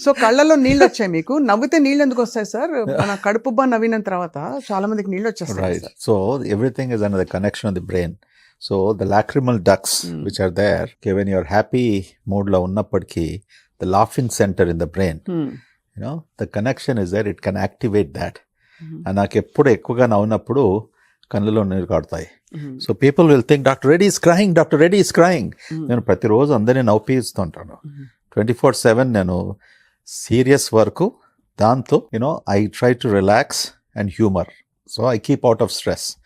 So కళ్ళలో నీళ్ళు వచ్చాయి మీకు? నవ్వితే నీళ్ళు ఎందుకు వస్తాయి సార్? మన కడుపు నవ్విన తర్వాత చాలా మందికి నీళ్ళు వచ్చేస్తాయి so everything is and connection the brain so the lacrimal ducts which are there even your happy మూడ్లో ఉన్నప్పటికీ the laughing centre in the brain you know the connection is there it can activate that నాకు ఎప్పుడు ఎక్కువగా నవ్వునప్పుడు కళ్ళలో నీరు కాడతాయి. So people will think doctor ready crying doctor ready is crying నేను ప్రతిరోజు అందరినీ నవ్వు ఇస్తుంటాను hmm. ట్వంటీ ఫోర్ సెవెన్ నేను సీరియస్ వరకు దాంతో you know I try to relax and humour so I keep out of stress.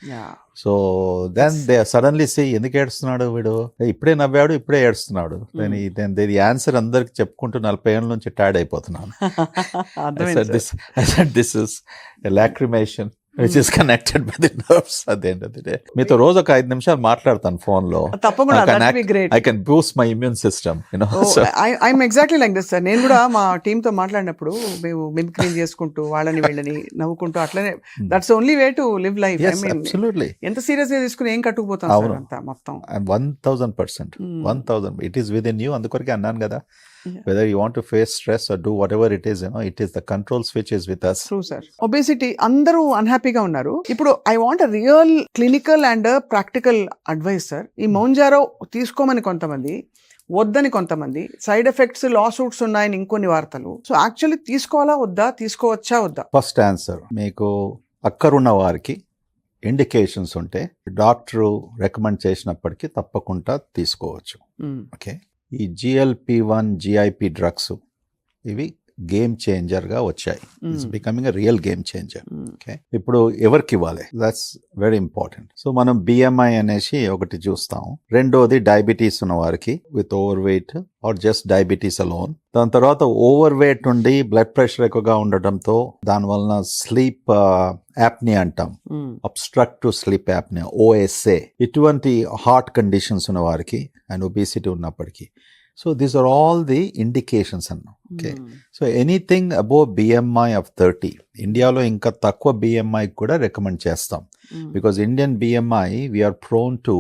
So then they suddenly see ఎందుకు ఏడుస్తున్నాడు వీడు? ఇప్పుడే నవ్వాడు ఇప్పుడే ఏడుస్తున్నాడు. Hmm. దెన్ దీని ఆన్సర్ అందరికి చెప్పుకుంటూ నలభై ఏళ్ళ నుంచి టైర్డ్ అయిపోతున్నాను. This this is lacrimation which is connected by the nerves at the end of the day మీతో రోజు ఒక ఐదు నిమిషాలు మాట్లాడతాను ఫోన్లో. తప్పకుండా I can boost my immune system I'm exactly like this sir నేను కూడా మా టీమ్తో మాట్లాడినప్పుడు మేము మిమిక్రీ చేసుకుంటూ వాళ్ళని వీళ్ళని నవ్వుకుంటూ అట్లనే. That's only way to live life absolutely ఎంత సీరియస్గా తీసుకుని ఏం కట్టుకుపోతాం. అంతా మొత్తం? One thousand percent. One thousand it is within you అందుకొరకే అన్నాను కదా. Yeah. Whether you want to face stress or do whatever it is you know it is the control switch is with us true sir obesity అందరూ అన్హ్యాపీగా ఉన్నారు. ఇప్పుడు I want real clinical and practical advice sir ఈ Mounjaro తీసుకోమని కొంతమంది వద్దని కొంతమంది side effects lawsuits ఉన్నాయని ఇంకొన్ని వార్తలు. సో యాక్చువల్లీ తీసుకోవాలా వద్దా తీసుకోవచ్చా వద్దా? ఫస్ట్ ఆన్సర్ మీకు అక్కరున్న వారికి ఇండికేషన్స్ ఉంటే డాక్టరు రికమెండ్ చేసినప్పటికీ తప్పకుండా తీసుకోవచ్చు. Hmm. ఓకే ఈ జిఎల్పి వన్ జిఐపి డ్రగ్స్ ఇవి గేమ్ చేంజర్గా వచ్చాయి. It's Hmm. Becoming real game changer. Okay ఇప్పుడు ఎవరికి ఇవ్వాలి? దట్స్ వెరీ ఇంపార్టెంట్ సో మనం బిఎంఐ అనేసి ఒకటి చూస్తాం. రెండోది డయాబెటీస్ ఉన్న వారికి with overweight or just diabetes alone దాని తర్వాత ఓవర్ వెయిట్ ఉండి బ్లడ్ ప్రెషర్ ఎక్కువగా ఉండటంతో దాని వలన స్లీప్ యాప్ని అంటాం. Hmm. Obstructive sleep apnoea OSA ఇటువంటి హార్ట్ కండిషన్స్ ఉన్న వారికి అండ్ ఒబిసిటీ ఉన్నప్పటికీ so these are all the indications అన్నాం okay. So anything above BMI of thirty ఇండియాలో ఇంకా తక్కువ బిఎంఐ కూడా రికమెండ్ చేస్తాం. Because Indian BMI we're prone to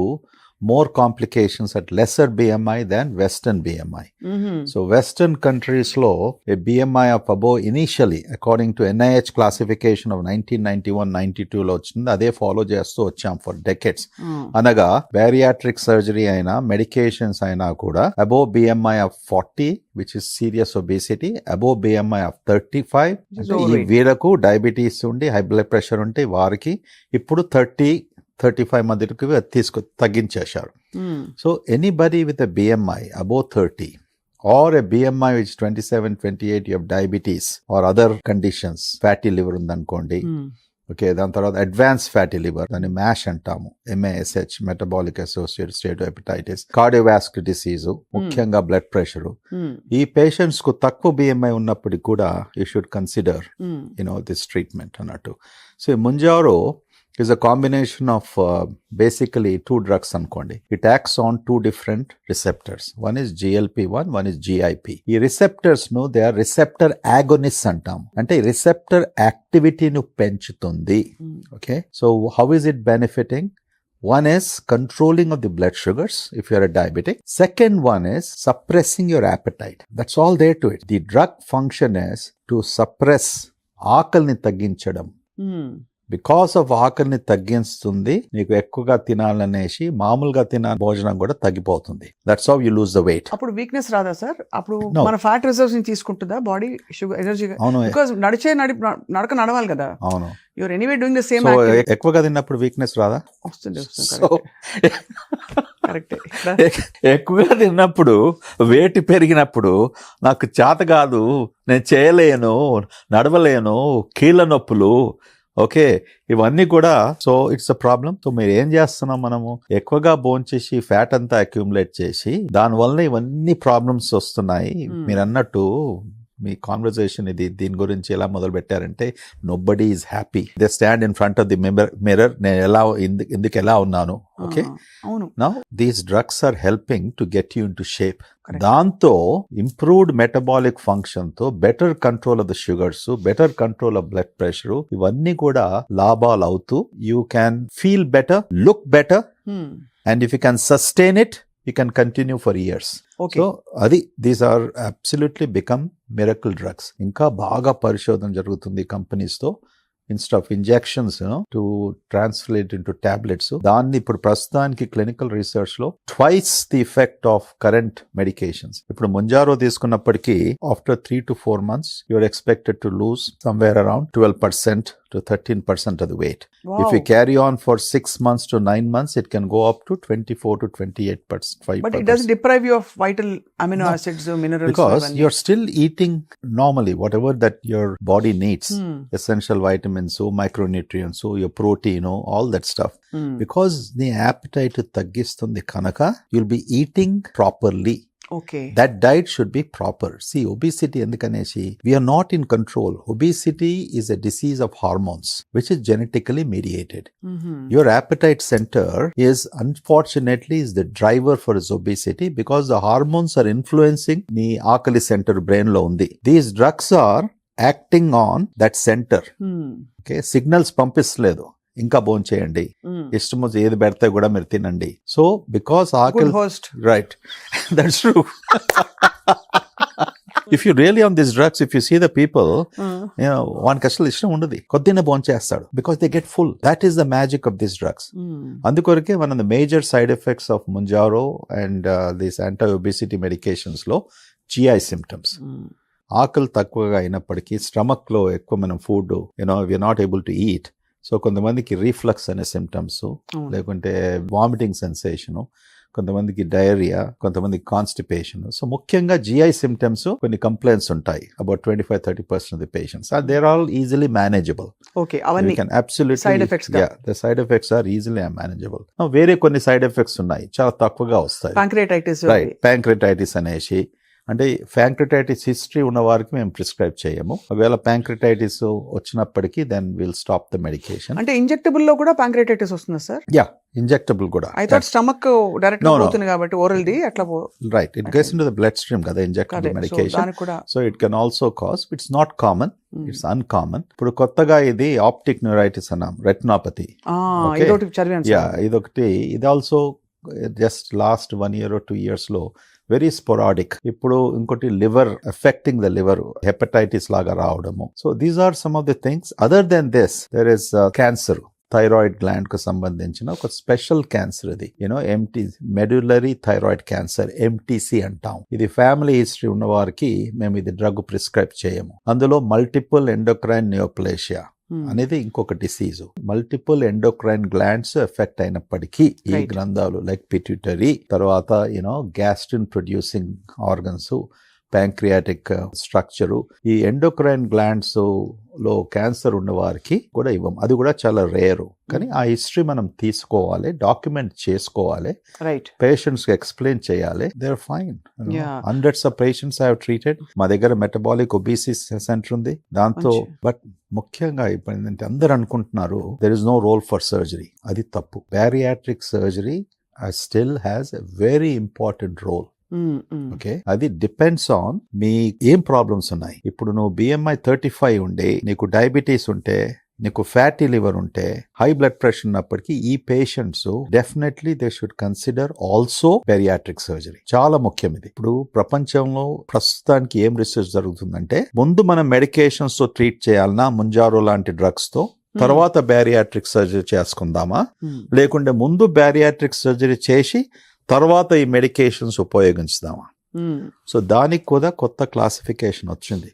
more complications at lesser BMI than western BMI Mhm. So western కంట్రీస్లో a BMI of above initially according to NIH classification of nineteen ninety one ninety టూలో వచ్చింది అదే follow చేస్తూ వచ్చాం for decades Hmm. అనగా bariatric surgery అయినా medications అయినా కూడా above BMI of forty which is serious obesity above BMI of thirty five. వీళ్ళకు డయాబెటీస్ ఉండి హై బ్లడ్ ప్రెషర్ ఉంటే వారికి ఇప్పుడు థర్టీ థర్టీ ఫైవ్ మధ్యకి తీసుకు తగ్గించేశారు Hmm. So anybody with a BMI above thirty or a BMI which twenty seven twenty eight you diabetes or other conditions fatty liver ఉందనుకోండి Hmm. Okay దాని తర్వాత advance fatty liver దాన్ని mash అంటాము MASH metabolic associate state hepatitis cardiovascular disease ముఖ్యంగా blood pressure Hmm. ఈ పేషెంట్స్కు తక్కువ BMI ఉన్నప్పటికీ కూడా you should consider Hmm. You know this treatment అన్నట్టు so Mounjaro is a combination of uh, basically two drugs అనుకోండి it acts on two different receptors one is GLP one one is GIP ఈ రిసెప్టర్స్ను they are receptor agonist అంటాం అంటే receptor యాక్టివిటీను పెంచుతుంది Hmm. Okay so how is it benefiting One is controlling of the blood sugars if you're a diabetic. Second one is suppressing your appetite. That's all there to it. The drug function is to suppress ఆకలిని తగ్గించడం Hmm. Because of ఆకలిని తగ్గిస్తుంది నీకు ఎక్కువగా తినాలనేసి మామూలుగా తిన భోజనం కూడా తగ్గిపోతుంది. That's how you lose the weight అప్పుడు వీక్నెస్ రాదా సార్ అప్పుడు. మన ఫ్యాట్ రిజర్వ్స్ని తీసుకుంటుందా? బాడీ షుగర్ ఎనర్జీ అవును. బికాస్ నడిచే నడి నడక నడవాలి కదా. అవును. Your anyway doing the same ఎక్కువగా తిన్నప్పుడు వీక్నెస్ రాదా? వస్తుంది ఎక్కువగా తిన్నప్పుడు వేటి పెరిగినప్పుడు నాకు చేత కాదు నేను చేయలేను నడవలేను కీళ్ళ నొప్పులు ఓకే ఇవన్నీ కూడా so it's a problem. So మీరు ఏం చేస్తున్నాం మనము? ఎక్కువగా భోంచేసి ఫ్యాట్ అంతా అక్యూములేట్ చేసి దానివల్ల ఇవన్నీ ప్రాబ్లమ్స్ వస్తున్నాయి. మీరు అన్నట్టు మీ కాన్వర్జేషన్ ఇది దీని గురించి ఎలా మొదలు పెట్టారంటే nobody is happy they stand in front of the mirror నేను ఎలా ఎందుకు ఎలా ఉన్నాను? ఓకే అవును. Now these drugs are helping to get you into shape. దాంతో ఇంప్రూవ్డ్ మెటబాలిక్ ఫంక్షన్తో better control of the sugars better control of blood pressure ఇవన్నీ కూడా లాభాలు అవుతూ you can feel better look better. And if you can sustain it you can continue for years okay so అది these are absolutely become miracle drugs ఇంకా బాగా పరిశోధన జరుగుతుంది కంపెనీస్తో. Instead of injections to translate into tablets దాన్ని ఇప్పుడు ప్రస్తుతానికి clinical రీసెర్చ్లో twice the effect of current medications ఇప్పుడు Mounjaro తీసుకున్నప్పటికీ after three to four months you are expected to lose somewhere around twelve percent To thirteen percent of the weight If you carry on for six months to nine months, it can go up to 24 to 28 percent. But it does deprive you of vital amino No. Acids minerals Because you're still eating normally, whatever that your body needs, Hmm. essential vitamins, so micronutrients, so your protein, oh, all that stuff. Hmm. Because the appetite తగ్గిస్తుంది కనుక you'll be eating properly. Okay That diet should be proper. See, obesity ఎందుకనేసి we are not in control. Obesity is a disease of hormones, which is genetically mediated. Mm-hmm. Your appetite center is unfortunately is the driver for his obesity because the hormones are influencing the ఆకలి center brain లో ఉంది. These drugs are acting on that center. Hmm. Okay signals పంపిస్తలేదు ఇంకా భోజనం చేయండి. ఇష్టం వచ్చి ఏది పెడితే కూడా మీరు తినండి. సో బికాస్ ఆకలి host right that's true if you really on this drugs if you see the people వానికి అసలు ఇష్టం ఉండదు. కొద్దినే భోజనం చేస్తాడు. Because they get full that is the magic of this drugs. అందుకొరకే one of the major side effects of Mounjaro and this anti obesity మెడికేషన్స్లో GI symptoms. ఆకలి తక్కువగా అయినప్పటికీ స్టమక్లో ఎక్కువ మనం food you know we not able to eat so కొంతమందికి reflux అనే symptoms. లేకుంటే వామిటింగ్ సెన్సేషన్ కొంతమందికి డయేరియా కొంతమందికి కాన్స్టిపేషన్ సో ముఖ్యంగా జిఐ సిమ్టమ్స్ కొన్ని కంప్లైంట్స్ ఉంటాయి about twenty five thirty percent the patients they're all easily manageable okay అవన్నీ Side effects గా. The side effects are easily manageable వేరే కొన్ని సైడ్ ఎఫెక్ట్స్ ఉన్నాయి. చాలా తక్కువగా వస్తాయి. ప్యాంక్రియాటైటిస్ రైట్ ప్యాంక్రిటైటిస్ అనేసి అంటే ప్యాంక్రిటైటిస్ హిస్టరీ ఉన్న వారికి మేము ప్రిస్క్రైబ్ చేయము. ఒకవేళ ప్యాంక్రిటైటిస్ వచ్చినప్పటికీ then will stop the medication అంటే ఇంజెక్టబుల్లో కూడా ప్యాంక్రియాటైటిస్ వస్తుందా సార్? యా ఇంజెక్టబుల్ కూడా. I thought stomach direct. పోతుంది కాబట్టి ఓరల్ ది అట్లా right it gets in the bloodstream కదా injectable medication so it can also cause it's not common. It's uncommon ఇప్పుడు కొత్తగా ఇది ఆప్టిక్ న్యూరైటిస్ అన్నాం రెట్నాపతి ఇదొకటి ఇది also just last one year two ఇయర్స్లో వెరీ స్పొరాడిక్ ఇప్పుడు ఇంకోటి liver affecting the liver hepatitis లాగా రావడము. So these are some of the things other then this there is cancer thyroid గ్లాండ్కు సంబంధించిన ఒక స్పెషల్ క్యాన్సర్ ఇది. You know MT medullary thyroid cancer MTC అంటాం. ఇది ఫ్యామిలీ హిస్టరీ ఉన్న వారికి మేము ఇది డ్రగ్ ప్రిస్క్రైబ్ చేయము. అందులో మల్టిపుల్ ఎండోక్రైన్ నియోప్లేషియా అనేది ఇంకొక disease multiple endocrine glands affect అయినప్పటికీ ఈ. గ్రంథాలు లైక్ పిట్యూటరీ తర్వాత you know gastrin producing organs pancreatic structure ఈ ఎండోక్రైన్ గ్లాండ్స్లో క్యాన్సర్ ఉన్న వారికి కూడా ఇవ్వం. అది కూడా చాలా రేరు. కానీ ఆ హిస్టరీ మనం తీసుకోవాలి డాక్యుమెంట్ చేసుకోవాలి. రైట్ పేషెంట్స్కి ఎక్స్ప్లెయిన్ చేయాలి. They are fine. Hundreds of patients have treated మా దగ్గర మెటబాలిక్ ఒబీసిస్ సెంటర్ ఉంది. దాంతో. బట్ ముఖ్యంగా ఇప్పుడు ఏంటంటే అందరు అనుకుంటున్నారు there is no role for surgery అది తప్పు. Bariatric surgery still has a very important role okay? అది డిపెండ్స్ ఆన్ మీ ఏం ప్రాబ్లమ్స్ ఉన్నాయి. ఇప్పుడు నువ్వు బిఎంఐ థర్టీ ఫైవ్ ఉండి నీకు డయాబెటీస్ ఉంటే నీకు ఫ్యాటీ లివర్ ఉంటే హై బ్లడ్ ప్రెషర్ ఉన్నప్పటికీ ఈ patients definitely they should consider also bariatric surgery చాలా ముఖ్యం ఇది. ఇప్పుడు ప్రపంచంలో ప్రస్తుతానికి ఏం రీసెర్చ్ జరుగుతుందంటే ముందు మనం మెడికేషన్స్తో ట్రీట్ చేయాలన్నా ముంజారో లాంటి డ్రగ్స్తో తర్వాత బ్యారియాట్రిక్ సర్జరీ చేసుకుందామా? లేకుంటే ముందు బ్యారియాట్రిక్ సర్జరీ చేసి తర్వాత ఈ మెడికేషన్స్ ఉపయోగించుదామా? సో దానికి కూడా కొత్త క్లాసిఫికేషన్ వచ్చింది.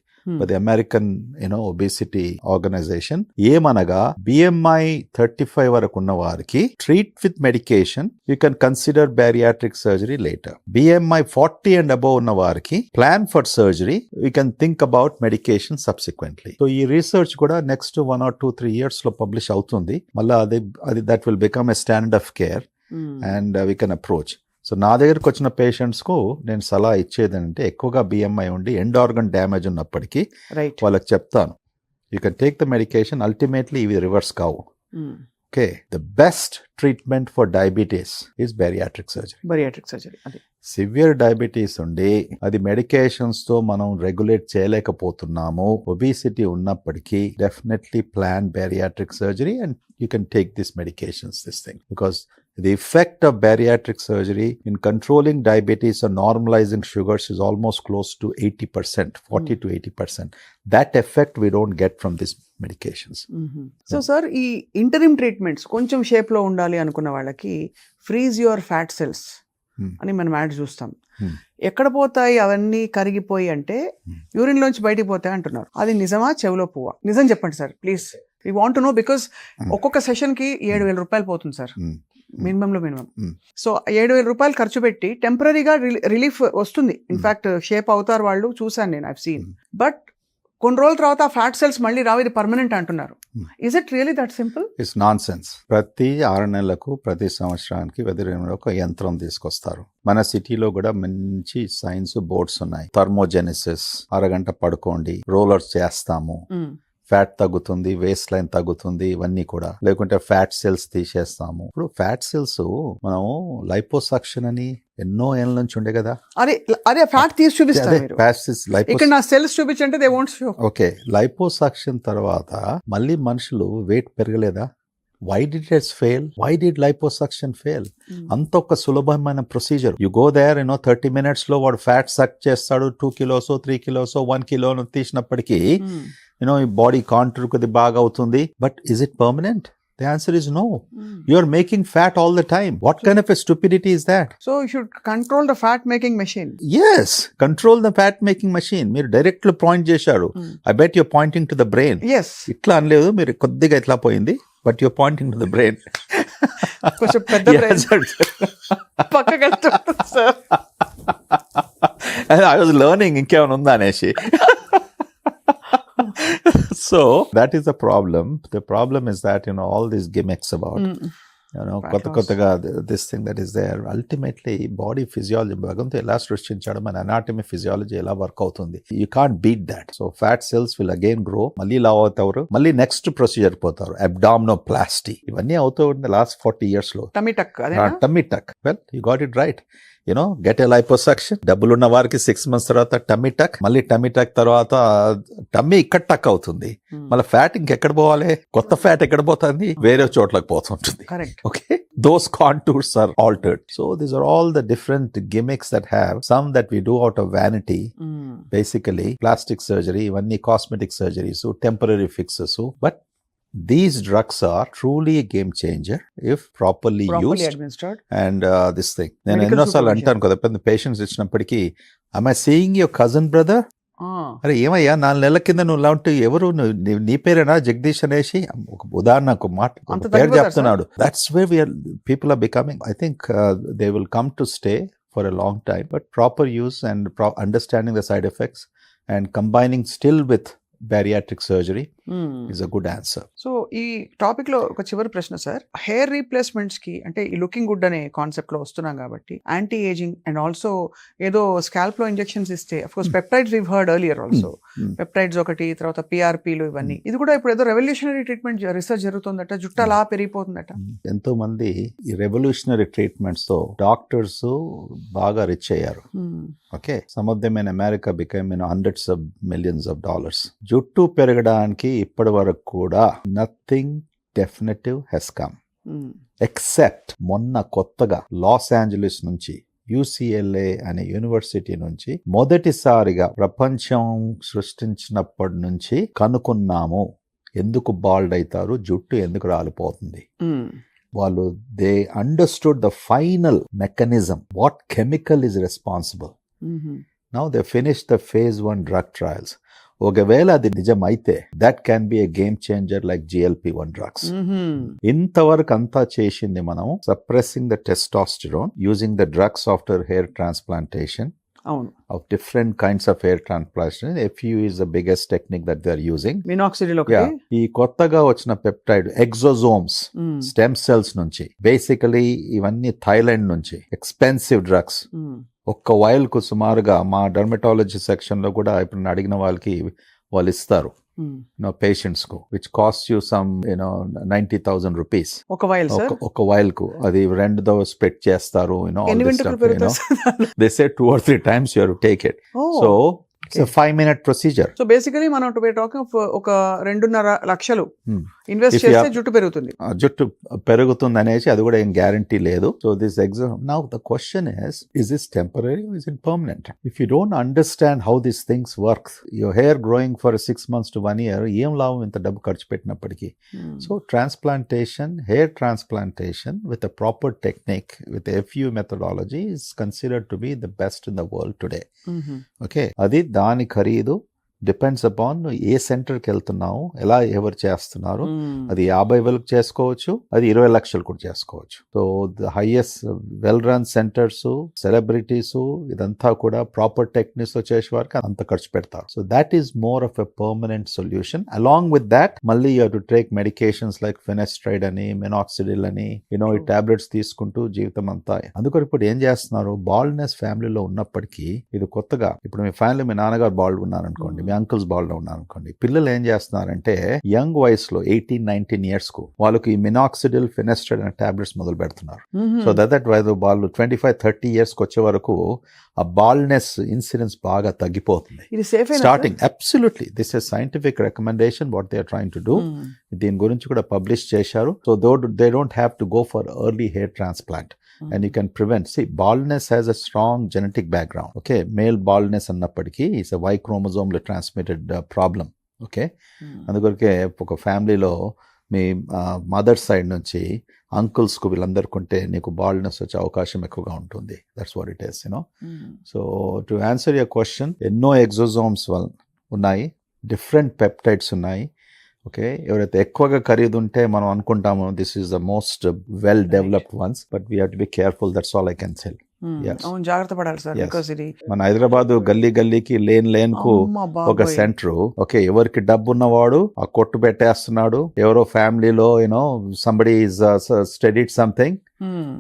The American you know obesity organisation ఏమనగా బిఎంఐ థర్టీ ఫైవ్ వరకు ఉన్న వారికి treat with medication you can consider bariatric surgery later BMI forty and above ఉన్న వారికి plan for surgery you can think about medication subsequently so ఈ research కూడా next one or two three ఇయర్స్లో publish అవుతుంది. మళ్ళీ అది అది that will become a standard of care and we can approach so నా దగ్గరకు వచ్చిన పేషెంట్స్కు నేను సలహా ఇచ్చేది అంటే ఎక్కువగా బిఎంఐ ఉండి ఎండ్ ఆర్గన్ డ్యామేజ్ ఉన్నప్పటికీ వాళ్ళకి చెప్తాను. You can take the medication ultimately ఇవి రివర్స్ కావు. Okay the best treatment for diabetes is bariatric surgery bariatric surgery అది. సివియర్ డయాబెటీస్ ఉండి అది మెడికేషన్స్తో మనం రెగ్యులేట్ చేయలేకపోతున్నాము. ఒబిసిటీ ఉన్నప్పటికీ definitely plan bariatric surgery and you can take this medications this thing because The effect of bariatric surgery in controlling diabetes or normalizing sugars is almost close to 80%, 40 to 80%. That effect we don't get from these medications. So sir ఈ interim treatments కొంచెం షేప్లో ఉండాలి అనుకున్న వాళ్ళకి freeze your fat cells Hmm. అని మనం add చూస్తాం Hmm. ఎక్కడ పోతాయి అవన్నీ కరిగిపోయి అంటే Hmm. యూరిన్ లోంచి బయటికి పోతాయి అంటున్నారు అది నిజమా చెవిలో పువ్వా నిజం చెప్పండి sir please we want know because Hmm. ఒక్కొక్క సెషన్కి ఏడు వేల రూపాయలు పోతుంది సార్ Hmm. మినిమం లో మినిమం. Hmm. సో ఏడు వేల రూపాయలు ఖర్చు పెట్టి టెంపరీగా రిలీఫ్ వస్తుంది. ఇన్ఫాక్ట్ షేప్ అవుతారు వాళ్ళు చూసాను నేను ఐవ్ సీన్ Hmm. బట్ కొన్ని రోజుల తర్వాత ఫ్యాట్ సెల్స్ మళ్ళీ రావు ఇది పర్మనెంట్ అంటున్నారు. Hmm. Is it really that simple it's nonsense ప్రతి ఆరు నెలలకు ప్రతి సంవత్సరానికి వెదర్ ఒక యంత్రం తీసుకొస్తారు. మన సిటీలో కూడా మంచి సైన్స్ బోర్డ్స్ ఉన్నాయి. థర్మోజెనిసిస్ అరగంట పడుకోండి రోలర్స్ చేస్తాము. ఫ్యాట్ తగ్గుతుంది వేస్ట్ లైన్ తగ్గుతుంది ఇవన్నీ కూడా. లేకుంటే ఫ్యాట్ సెల్స్ తీసేస్తాము. ఇప్పుడు ఫ్యాట్ సెల్స్ మనం లైపోసక్షన్ అని ఎన్నో ఏళ్ళ నుంచి ఉండే కదా? అదే అదే ఫ్యాట్ తీసి చూపిస్తారు నా cells చూపించంటే they won't show okay liposuction తర్వాత మళ్ళీ మనుషులు weight పెరగలేదా? Why did it's fail why did liposuction fail అంత ఒక సులభమైన procedure you go there you know thirty మినిట్స్లో వాడు ఫ్యాట్ సక్ చేస్తాడు two kilos three kilos one kilo తీసినప్పటికీ Hmm. You know ఈ బాడీ కాంటూర్ కొద్ది బాగా అవుతుంది but is it permanent the answer is no you are making fat all the time what kind of a stupidity is that so you should control the fat making machine yes control the fat making machine మీరు direct point చేశారు. I bet you're pointing to the brain yes ఇట్లా అనలేదు మీరు కొద్దిగా ఇట్లా పోయింది but you're pointing to the brain కొంచెం పెద్ద brain. పక్కకి సార్ ఐ వాజ్ లెర్నింగ్ ఇంకేమైనా ఉందా అనేసి. So that is the problem the problem is that you know all these gimmicks about you know కొత్త. కొత్తగా this thing that is there ultimately body physiology భగవంతు ఎలా సృష్టించాడు మన అనాటమీ ఫిజియాలజీ ఎలా వర్క్ అవుతుంది? You can't beat that so fat cells will again grow మళ్ళీ లావ్ అవుతారు. మళ్ళీ నెక్స్ట్ ప్రొసీజర్ పోతారు. అబ్డామినో ప్లాస్టీ ఇవన్నీ అవుతూ ఉంది లాస్ట్ ఫార్టీ ఇయర్స్లో. టమీ టక్ అదేనా? Tummy tuck well you got it right you know get a liposuction డబ్బులు ఉన్న వారికి సిక్స్ మంత్స్ తర్వాత టమ్మీ టక్ మళ్ళీ టమ్మీ టక్ తర్వాత టమ్మీ ఇక్కడ టక్ అవుతుంది. Hmm. మళ్ళీ ఫ్యాట్ ఇంకెక్కడ పోవాలి? కొత్త ఫ్యాట్ ఎక్కడ పోతుంది? వేరే చోట్లకి పోతుంటుంది. Okay those contours are altered so these are all the different gimmicks that have some that we do out of vanity basically plastic surgery ఇవన్నీ cosmetic surgeries temporary fixes but these drugs are truly a game changer if properly, properly used administered and uh, this thing. నేను Medical ఎన్నోసార్లు supervision. అంటాను కదా పెద్ద patients ఇచ్చినప్పటికీ am i seeing your cousin brother? Ah. అరే ఏమయ్యా నాలుగు నెలల కింద నువ్వు ఇలా ఉంటే ఎవరు నువ్వు- నీ- నీ పేరేనా జగదీష్ అనేసి ఒక ఉదాహరణకు మాట ఒక అంత పేరు తగ్గిపోతారు చెప్తున్నాడు that's way we're people are becoming I think they will come to stay for a long time but proper use and understanding the side effects and combining still with bariatric surgery Hmm. Is a good answer so ఈ టాపిక్లో ఒక చివరి ప్రశ్న sir hair రీప్లేస్మెంట్స్కి అంటే ఈ looking good అనే కాన్సెప్ట్లో వస్తున్నాం కాబట్టి యాంటీ ఏజింగ్ అండ్ ఆల్సో ఏదో స్కాల్ప్లో ఇంజెక్షన్స్ ఇస్తే of course peptides we've heard earlier also Hmm. Peptides ఒకటి తర్వాత పిఆర్పీలు ఇవన్నీ. ఇది కూడా ఇప్పుడు ఏదో రెవల్యూషనరీ ట్రీట్మెంట్ రిసర్చ్ జరుగుతుందట జుట్టు అలా పెరిగిపోతుందట. ఎంతో మంది ఈ రెవల్యూషనరీ ట్రీట్మెంట్స్తో డాక్టర్స్ బాగా రిచ్ అయ్యారు. Hmm. Okay some of them in America become in hundreds of millions of dollars జుట్టు పెరగడానికి ఇప్పటి వరకు కూడా nothing definitive has come. Except మొన్న కొత్తగా లాస్ ఏంజలీస్ నుంచి యూసిఎల్ఏ అనే యూనివర్సిటీ నుంచి మొదటిసారిగా ప్రపంచం సృష్టించినప్పటి నుంచి కనుక్కున్నాము ఎందుకు బాల్డ్ అవుతారు జుట్టు ఎందుకు రాలిపోతుంది Hmm. వాళ్ళు they understood the final mechanism what chemical is responsible. Now they finish the phase one drug trials ఒకవేళ అది నిజమైతే that can be a game changer like GLP one drugs. ఇంతవరకు అంతా చేసింది మనం suppressing the testosterone using the drugs after hair transplantation అవును. Of different kinds of hair transplantation FU is the biggest technique that they are using minoxidil ఈ కొత్తగా వచ్చిన peptide exosomes. Stem cells నుంచి basically ఇవన్నీ థైలాండ్ నుంచి ఎక్స్పెన్సివ్ డ్రగ్స్. ఒక్క వైల్కు సుమారుగా మా డర్మటాలజీ సెక్షన్లో కూడా ఇప్పుడు అడిగిన వాళ్ళకి వాళ్ళు ఇస్తారు. You know పేషెంట్స్కు which cost you some you know ninety thousand rupees ఒక వైల్ ఒక వైల్కు అది రెండు దో స్ప్రెడ్ చేస్తారు you know they say two or three times you take it so it's five minute procedure so basically మనం టాకింగ్ ఒక రెండున్నర లక్షలు. ఇన్వెస్ట్ If you చేస్తే have- జుట్టు పెరుగుతుంది. ఆ జుట్టు పెరుగుతుంది అనేసి అది కూడా ఏం గ్యారంటీ లేదు. So this exam now the question is is this temporary is it permanent if you don't understand how this things work your hair growing for six months to one year ఏం లాభం ఇంత డబ్బు ఖర్చు పెట్టినప్పటికీ. So transplantation hair transplantation with a proper technique with FU methodology is considered to be the best in the world today. Okay అది దాని ఖరీదు depends upon ఏ సెంటర్కి వెళ్తున్నావు ఎలా ఎవరు చేస్తున్నారు. అది యాభై వేలకు చేసుకోవచ్చు అది ఇరవై లక్షలు కూడా చేసుకోవచ్చు. So the highest well run centres celebrities ఇదంతా కూడా ప్రాపర్ టెక్నిక్స్తో చేసే వారికి అంత ఖర్చు పెడతారు. So that is more of a permanent solution along with that మళ్ళీ you to take medications like finasteride అని మెనాక్సిడిల్ అని యూనో ఈ టాబ్లెట్స్ తీసుకుంటూ జీవితం అంతా. అందుకని ఇప్పుడు ఏం చేస్తున్నారు? బాల్డ్నెస్ ఫ్యామిలీలో ఉన్నప్పటికీ ఇది కొత్తగా ఇప్పుడు మీ ఫ్యామిలీ మీ నాన్నగారు బాల్డ్ ఉన్నారనుకోండి అంకుల్స్ బాల్డ్ ఉన్నారనుకోండి పిల్లలు ఏం చేస్తున్నారంటే యంగ్ వయసులో ఎయిటీన్ నైన్టీన్ ఇయర్స్కు వాళ్ళకి ఈ మినాక్సిడిల్ ఫెనెస్ట్రైడ్ అనే టాబ్లెట్స్ మొదలు పెడుతున్నారు Mhm. సో దట్ వాళ్ళు ట్వంటీ ఫైవ్ థర్టీ ఇయర్స్కి వచ్చే వరకు ఆ బాల్డ్నెస్ ఇన్సిడెన్స్ బాగా తగ్గిపోతుంది ఇది safe starting absolutely this is scientific recommendation what they are trying to do Hmm. దీని గురించి కూడా పబ్లిష్ చేశారు so though they don't have to go for early hair transplant and you can prevent see baldness has a strong genetic background okay male baldness అన్నప్పటికీ it's Y క్రోమోజోమ్లో transmitted problem okay అందుకొరకే ఒక ఫ్యామిలీలో మీ mother side నుంచి అంకుల్స్కు వీళ్ళందరికీ ఉంటే నీకు baldness వచ్చే అవకాశం ఎక్కువగా ఉంటుంది. That's what it is you know so to answer your question ఎన్నో ఎగ్జోజోమ్స్ వల్ ఉన్నాయి. డిఫరెంట్ పెప్టైడ్స్ ఉన్నాయి. ఓకే ఎవరైతే ఎక్కువగా ఖరీదు ఉంటే మనం అనుకుంటాము this is the most well developed ones but we to be careful that's all I can sell. అవును జాగ్రత్త పడాలి సార్. బికాస్ ఇది మన హైదరాబాద్ గల్లీ గల్లీకి లేన్ లేన్కు ఒక. సెంటర్ ఓకే ఎవరికి డబ్బు ఉన్నవాడు ఆ కొట్టు పెట్టేస్తున్నాడు ఎవరో ఫ్యామిలీలో you know somebody studied something.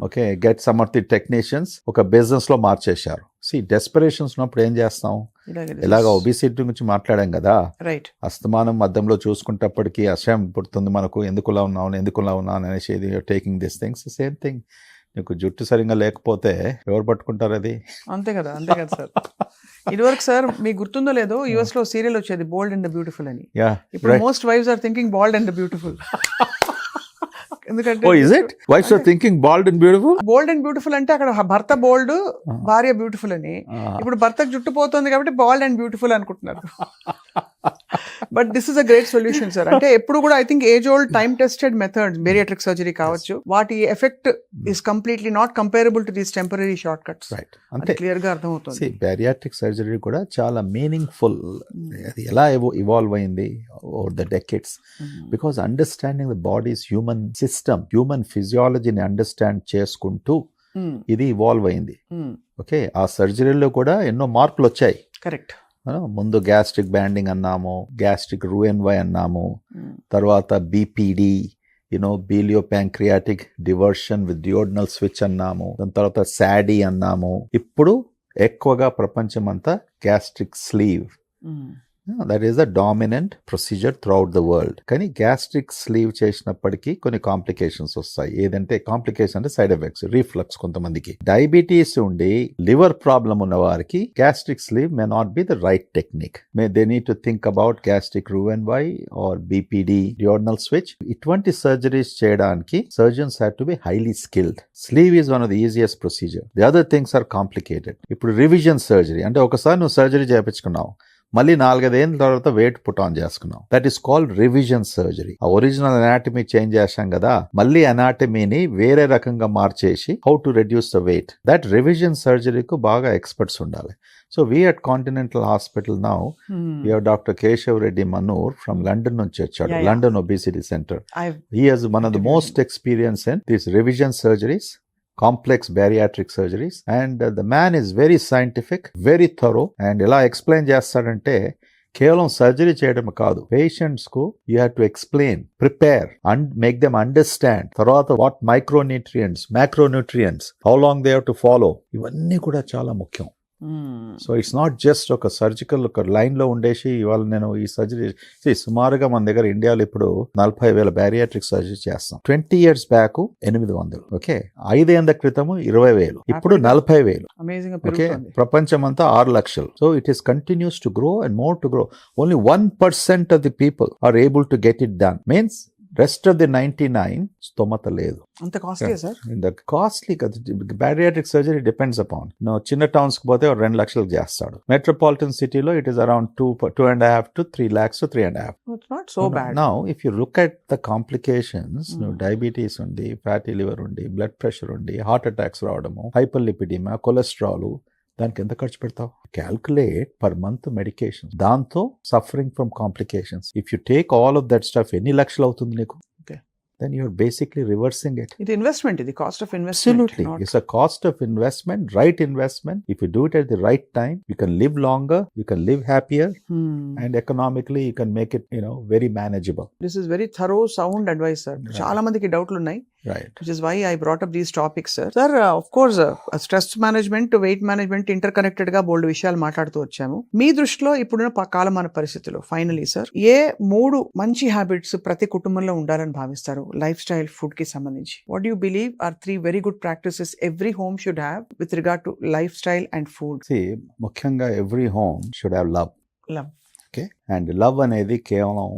Okay get some of the technicians ఒక బిజినెస్లో మార్చేశారు సి డెస్పరేషన్స్ ఉన్నప్పుడు ఏం చేస్తాం? ఇలాగే ఒబిసిటీ గురించి మాట్లాడాం కదా? రైట్ అస్తమానం మధ్యంలో చూసుకుంటప్పటికీ అసహ్యం పుడుతుంది మనకు. ఎందుకులా ఉన్నాను ఎందుకులా ఉన్నాను అనేసి taking this things same thing నీకు జుట్టు సరిగ్గా లేకపోతే ఎవరు పట్టుకుంటారు అది? అంతే కదా అంతే కదా సార్. ఇదివరకు సార్ మీకు గుర్తుందో లేదో యుఎస్లో సీరియల్ వచ్చేది బోల్డ్ అండ్ బ్యూటిఫుల్ అని. యా ఇప్పుడు most wives are thinking bald and beautiful ఎందుకంటే ఓ is it wife are thinking bald and beautiful bold and beautiful అంటే అక్కడ భర్త బోల్డ్ భార్య బ్యూటిఫుల్ అని. ఇప్పుడు భర్తకు జుట్టు పోతుంది కాబట్టి బాల్డ్ అండ్ బ్యూటిఫుల్ అనుకుంటున్నారు. But this is a great solution sir అంటే ఎప్పుడు కూడా I think age old time tested method bariatric surgery కావచ్చు. వాటి effect is completely not comparable to these temporary short cuts right అంతే. క్లియర్గా అర్థమవుతుంది బ్యారియాట్రిక్ సర్జరీ కూడా చాలా మీనింగ్ఫుల్ అది ఎలా ఇవాల్వ్ అయింది? Over the decades because understanding the body's human system human ఫిజియాలజీని understand చేసుకుంటూ Hmm. ఇది ఇవాల్వ్ అయింది. ఓకే ఆ సర్జరీలో కూడా ఎన్నో మార్పులు వచ్చాయి. కరెక్ట్ ముందు గ్యాస్ట్రిక్ బ్యాండింగ్ అన్నాము గ్యాస్ట్రిక్ రూఎన్వై అన్నాము తర్వాత BPD you know biliopancreatic diversion with duodenal switch అన్నాము దాని తర్వాత శాడీ అన్నాము. ఇప్పుడు ఎక్కువగా ప్రపంచం అంతా gastric sleeve that is the dominant procedure throughout the world కానీ గ్యాస్ట్రిక్ స్లీవ్ చేసినప్పటికీ కొన్ని కాంప్లికేషన్స్ వస్తాయి. ఏదంటే కాంప్లికేషన్ అంటే సైడ్ ఎఫెక్ట్స్ రీఫ్లక్స్ కొంతమందికి. డయాబెటీస్ ఉండి లివర్ ప్రాబ్లం ఉన్న వారికి gastric sleeve may not be the right technique may they need to think about gastric రూ and Y or BPD duodenal switch ఇటువంటి సర్జరీస్ చేయడానికి surgeons have to be highly skilled sleeve is one of the easiest procedure the other things are complicated ఇప్పుడు revision surgery అంటే ఒకసారి నువ్వు surgery చేయించుకున్నావు. మళ్ళీ నాలుగైదేళ్ళ తర్వాత వెయిట్ పుట్ ఆన్ చేసుకున్నాం. That is called revision surgery ఆ ఒరిజినల్ అనాటమీ చేంజ్ చేశాం కదా మళ్ళీ అనాటమీని వేరే రకంగా మార్చేసి how to reduce the weight that revision సర్జరీకు బాగా ఎక్స్పర్ట్స్ ఉండాలి. So we at Continental Hospital now doctor Keshav Reddy Manoor from London నుంచి వచ్చాడు. London obesity centre has one of the Interviewed most experience in these revision surgeries, complex bariatric surgeries, and uh, the man is very scientific, very thorough, and ఎలా explain చేస్తాడంటే కేవలం surgery చేయడం కాదు. పేషెంట్స్కు you have to explain prepare and make them understand తర్వాత what micro nutrients macro how long they have to follow ఇవన్నీ కూడా చాలా ముఖ్యం. సో ఇట్స్ నాట్ జస్ట్ ఒక సర్జికల్ ఒక లైన్లో ఉండేసి ఇవాళ నేను ఈ సర్జరీ సుమారుగా మన దగ్గర ఇండియాలో ఇప్పుడు నలభై వేల బ్యారియాట్రిక్ సర్జరీ చేస్తాం. ట్వంటీ ఇయర్స్ బ్యాక్ ఎనిమిది వందలు. ఓకే ఐదేళ్ళ క్రితము ఇరవై వేలు. ఇప్పుడు. నలభై వేలు. ఓకే ప్రపంచం అంతా ఆరు లక్షలు. So it is continues to grow and more to grow only one percent of the people are able to get it done means rest of the ninety nine స్తోమత లేదు. అంత కాస్ట్లీ సార్ ద కాస్ట్లీ కదా. Bariatric surgery depends upon no చిన్న టౌన్స్కి పోతే రెండు లక్షలకు చేస్తాడు. మెట్రోపాలిటన్ సిటీలో it is around two two and half to three lakhs three and half not so bad now if you look at the complications. నువ్వు diabetes ఉండి ఫ్యాటీ లివర్ ఉండి బ్లడ్ ప్రెషర్ ఉండి హార్ట్ అటాక్స్ రావడము hyper లిపిడిమా cholesterol దానికి ఎంత ఖర్చు పెడతావు calculate per month medication దాంతో suffering from complications if you take all of that stuff ఎన్ని లక్షలు అవుతుంది నీకు. Then you're basically reversing it ఇది ఇన్వెస్ట్మెంట్ ఇది cost of investment Absolutely. It's a cost of investment, right investment. If you do it at the right time, you can live longer, you can live happier, Hmm. and economically you can make it, you know, very manageable. This is very thorough sound advice sir. చాలా మందికి డౌట్లు ఉన్నాయి Right. Which is why I brought up these topics sir sir of course stress management weight management inter కనెక్టెడ్గా బోల్డ్ విషయాలు మాట్లాడుతూ వచ్చాము. మీ దృష్టిలో ఇప్పుడున్న కాలమాన పరిస్థితుల్లో ఫైనలీ సార్ ఏ మూడు మంచి హ్యాబిట్స్ ప్రతి కుటుంబంలో ఉండాలని భావిస్తారు? లైఫ్ స్టైల్ ఫుడ్కి సంబంధించి. What you believe are three very good practices every home should have with regard to lifestyle and food See, ముఖ్యంగా every home should have love. Love. Okay and love అనేది కేవలం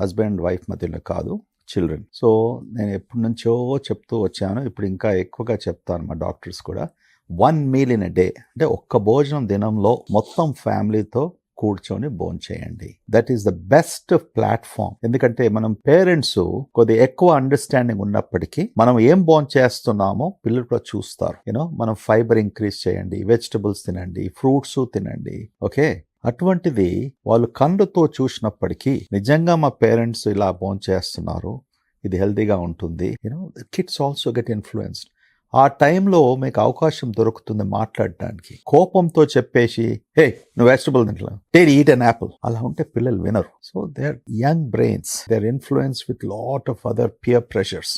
husband wife మధ్యలో కాదు. Children so నేను ఎప్పటి నుంచో చెప్తూ వచ్చాను. ఇప్పుడు ఇంకా ఎక్కువగా చెప్తాను మా డాక్టర్స్ కూడా. One meal in a day అంటే ఒక్క భోజనం దినంలో మొత్తం ఫ్యామిలీతో కూర్చొని భోజనం చేయండి. That is the best platform ఎందుకంటే మనం పేరెంట్స్ కొద్ది ఎక్కువ అండర్స్టాండింగ్ ఉన్నప్పటికీ మనం ఏం భోజనం చేస్తున్నామో పిల్లలు కూడా చూస్తారు. యూనో మనం ఫైబర్ ఇంక్రీజ్ చేయండి వెజిటబుల్స్ తినండి ఫ్రూట్స్ తినండి. ఓకే అటువంటిది వాళ్ళు కళ్ళతో చూసినప్పటికీ నిజంగా మా పేరెంట్స్ ఇలా భోంచేస్తున్నారు ఇది హెల్తీగా ఉంటుంది. You know kids also get influenced ఆ టైంలో మీకు అవకాశం దొరుకుతుంది మాట్లాడడానికి. కోపంతో చెప్పేసి హే నువ్వు వెజిటబుల్ తింటా టేడ్ ఈట్ అన్ యాపిల్ అలా ఉంటే పిల్లలు వినరు. So they are young brains they are influence with lot of other peer pressures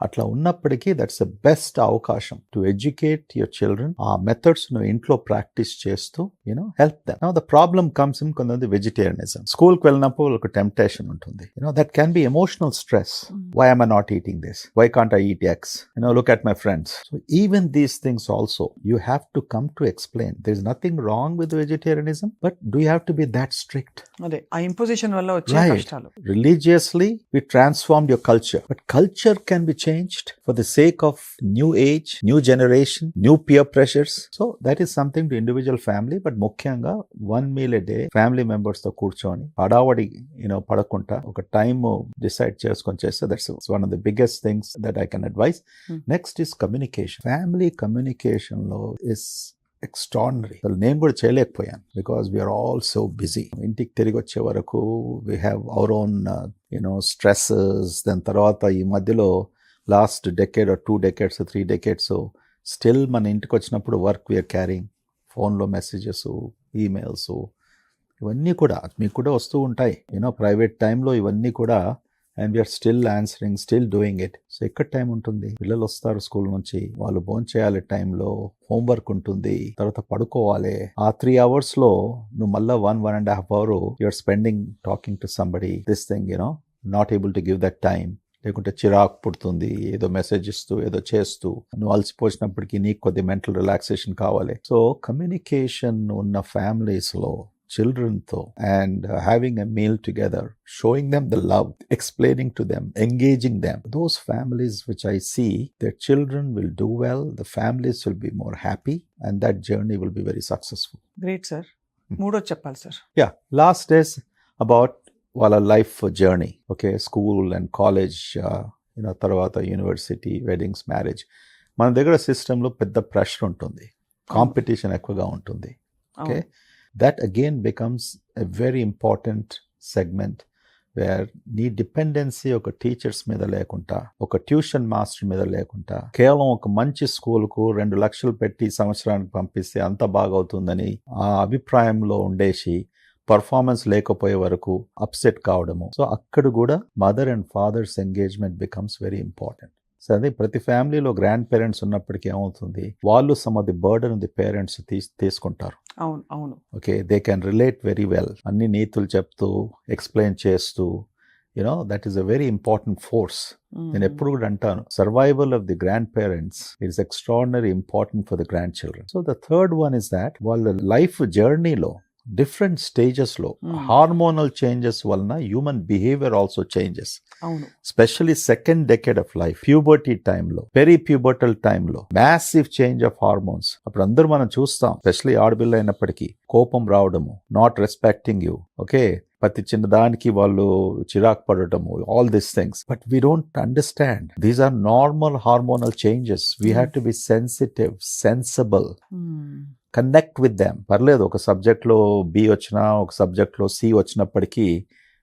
అట్లా ఉన్నప్పటికీ దట్స్ ద బెస్ట్ అవకాశం టు ఎడ్యుకేట్ యువర్ చిల్డ్రన్ ఆ మెథడ్స్ నువ్వు ఇంట్లో ప్రాక్టీస్ చేస్తూ you know help them now the problem comes in కొంతమంది vegetarianism స్కూల్కి వెళ్ళినప్పుడు ఒక టెంప్టేషన్ ఉంటుంది you know that can be emotional stress I not eating this? Why can't I eat X? You know, look at my friends. So even these things also, you have to come to explain. There's nothing wrong with vegetarianism, but do you have to be that strict? అదే ఆ imposition వల్ల వచ్చే. కష్టాలు Religiously, we transformed your culture, but culture can be changed for the sake of new age, new generation, new peer pressures. So that is something to individual family, but ముఖ్యంగా one meal a day, family members తో కూర్చొని హడావడి you know పడకుండా ఒక time decide చేసుకొని చేస్తే that's one of the biggest things that I can advice. Next is communication family కమ్యూనికేషన్లో is extraordinary అసలు నేను కూడా చేయలేకపోయాను because we're all so busy ఇంటికి తిరిగి వచ్చే వరకు we have our own you know stresses దాని తర్వాత ఈ మధ్యలో last decade two decades three decades. Still మన ఇంటికి వచ్చినప్పుడు వర్క్ వీఆర్ క్యారింగ్. ఫోన్లో మెసేజెస్ ఈమెయిల్స్ ఇవన్నీ కూడా మీకు కూడా వస్తూ ఉంటాయి. యూనో ప్రైవేట్ టైంలో ఇవన్నీ కూడా and we're still answering still doing it so ఎక్కడ టైం ఉంటుంది? పిల్లలు వస్తారు స్కూల్ నుంచి. వాళ్ళు భోజనం చేయాలి టైంలో హోంవర్క్ ఉంటుంది. తర్వాత పడుకోవాలి. ఆ త్రీ అవర్స్లో నువ్వు మళ్ళీ one one and half hour you're spending talking to somebody this thing you know not able to give that time లేకుంటే చిరాకు పుడుతుంది ఏదో మెసేజ్ ఇస్తూ ఏదో చేస్తూ నువ్వు అలసిపోసినప్పటికీ నీకు కొద్ది మెంటల్ రిలాక్సేషన్ కావాలి సో కమ్యూనికేషన్ ఉన్న families లో childrenతో and uh, having a meal together, showing them the love, explaining to them, engaging them. Those families which I see, their children will do well, the families will be more happy, and that journey will be very successful. Great sir Hmm. మూడోది చెప్పాలి సార్ Yeah, last is about వాళ్ళ life journey okay? School and college తర్వాత university weddings marriage. మన దగ్గర సిస్టంలో పెద్ద pressure ఉంటుంది. కాంపిటీషన్ ఎక్కువగా ఉంటుంది. Okay? That again becomes a very important segment where నీ డిపెండెన్సీ ఒక టీచర్స్ మీద లేకుండా ఒక ట్యూషన్ మాస్టర్ మీద లేకుండా కేవలం ఒక మంచి స్కూల్కు రెండు లక్షలు పెట్టి సంవత్సరానికి పంపిస్తే అంత బాగవుతుందని ఆ అభిప్రాయంలో ఉండేసి పర్ఫార్మెన్స్ లేకపోయే వరకు అప్సెట్ కావడము. సో అక్కడ కూడా mother and fathers engagement becomes very important so అదే ప్రతి ఫ్యామిలీలో గ్రాండ్ పేరెంట్స్ ఉన్నప్పటికీ ఏమవుతుంది? వాళ్ళు some of the burden the parents తీసుకుంటారు. అవును అవును. Okay they can relate very well అన్ని నీతులు చెప్తూ ఎక్స్ప్లెయిన్ చేస్తూ you know that is a very important force. నేను ఎప్పుడు కూడా అంటాను survival of the grandparents it's extraordinary important for the grandchildren so the third one is that వాళ్ళ life జర్నీలో డిఫరెంట్ స్టేజెస్లో Hmm. హార్మోనల్ చేంజెస్ వలన హ్యూమన్ బిహేవియర్ ఆల్సో చేంజెస్. అవును. Specially second decade of life puberty టైంలో peri pubertal టైంలో massive change of hormones. అప్పుడు అందరూ మనం చూస్తాం స్పెషల్లీ ఆడపిల్ల అయినప్పటికీ కోపం రావడము నాట్ రెస్పెక్టింగ్ యూ ఓకే? ప్రతి చిన్న దానికి వాళ్ళు చిరాకు పడటము all this things but we don't understand these are normal hormonal changes we have to be sensitive sensible. Connect with them పర్లేదు ఒక సబ్జెక్ట్లో బి వచ్చినా ఒక సబ్జెక్ట్లో సి వచ్చినప్పటికీ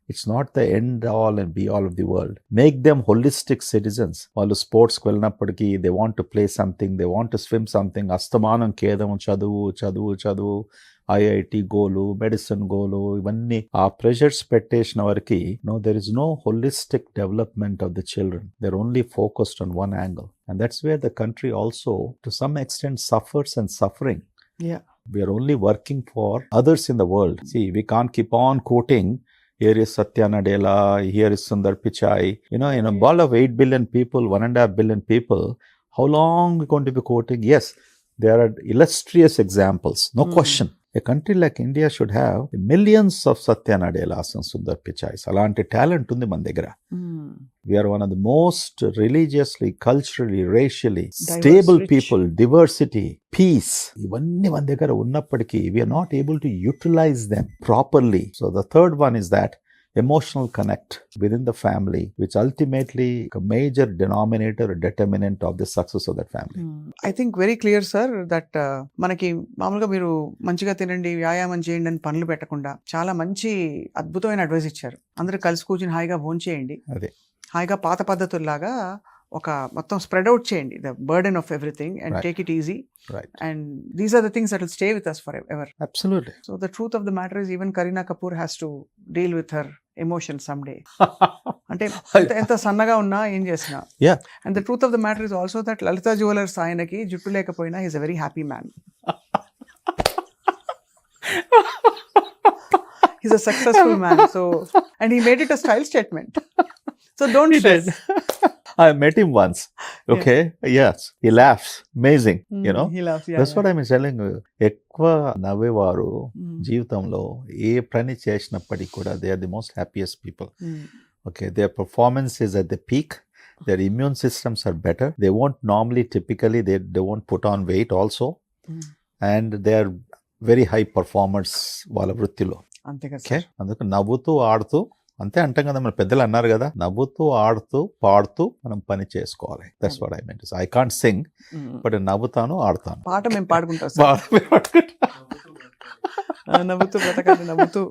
it's not the end all and be all of the world make them holistic citizens వాళ్ళు స్పోర్ట్స్కి వెళ్ళినప్పటికీ they want to play something they want to swim something అస్తమానం కేదం చదువు చదువు చదువు ఐఐటి గోలు మెడిసిన్ గోలు ఇవన్నీ ఆ ప్రెషర్స్ పెట్టేసిన వారికి no there is no holistic development of the children they're only focused on one angle and that's where the country also to some extent suffers and suffering Yeah. we are only working for others in the world. See, we can't keep on quoting. Here is Satya Nadella, here is Sundar Pichai. You know, in a ball of 8 billion people, one and a half billion people, how long are we going to be quoting? Yes, there are illustrious examples, no Hmm. question. A country like India should have millions of Satya Nadellas and Sundar Pichais. అలాంటి talent ఉంది మన దగ్గర Hmm. we are one of the most religiously, culturally, racially Diverse, stable rich. people, diversity, peace. ఇవన్నీ మన దగ్గర ఉన్నప్పటికీ we are not able to utilize them properly. So the third one is connect within the family, which ultimately a major denominator or determinant of the success of that family. I think very clear sir that మనకి మామూలుగా మీరు మంచిగా తినండి వ్యాయామం చేయండి అని పనులు పెట్టకుండా చాలా మంచి అద్భుతమైన అడ్వైస్ ఇచ్చారు అందరూ కలిసి కూర్చుని హాయిగా భోంచేయండి అదే. హాయిగా పాత పద్ధతుల్లాగా ఒక మొత్తం స్ప్రెడ్ అవుట్ చేయండి the burden of everything and. Take it easy Right. And these are the things that will stay with us for ever Absolutely. So the truth of the matter is even Kareena Kapoor has to deal with her emotion some day అంటే ఎంత- ఎంత సన్నగా ఉన్నా ఏం చేసినా. Yeah. And the truth of the matter is also that Lalitha Jewellers ఆయనకి జుట్టు లేకపోయినా is a very happy man he's a successful man so and he made it a style statement. So don't stress. I met him once. Okay. Yes. He laughs. Amazing. You know? Mm, he loves yeah, that's yeah. What I telling ఎక్కువ నవ్వేవారు Mm, జీవితంలో ఏ పని చేసినప్పటికీ కూడా they are the most happiest people mm, okay their performance is at the peak their immune systems are better they won't normally typically they they won't put on weight also mm. And they are very high performers వాళ్ళ వృత్తిలో అందుకు నవ్వుతూ ఆడుతూ అంతే అంటాం కదా మన పెద్దలు అన్నారు కదా నవ్వుతూ ఆడుతూ పాడుతూ మనం పని చేసుకోవాలి. That's what I meant I can't sing. But నవ్వుతాను ఆడుతాను. పాట మేము పాడుకుంటాం సార్. బాగా పట్టుకుంటా. నవ్వుతూ బ్రతకాలి నవ్వుతూ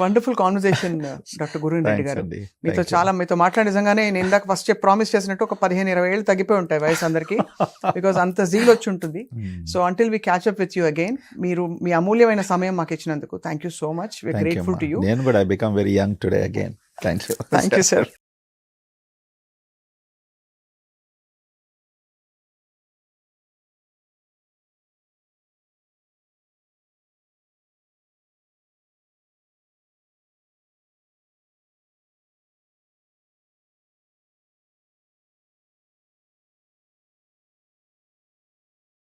wonderful conversation doctor Guruven Reddy garu. మీతో. చాలా మీతో మాట్లాడే నిజంగానే నేను ఇందాక ఫస్ట్ ప్రామిస్ చేసినట్టు ఒక పదిహేను ఇరవై ఏళ్ళు తగ్గిపోయి ఉంటాయి వయసు అందరికి. బికాస్ అంత జీల్ వచ్చి ఉంటుంది. So until we catch up with you again మీరు మీ అమూల్యమైన సమయం మాకు ఇచ్చినందుకు thank you so much we grateful. To you నేను కూడా I become very young today again thank you thank you sir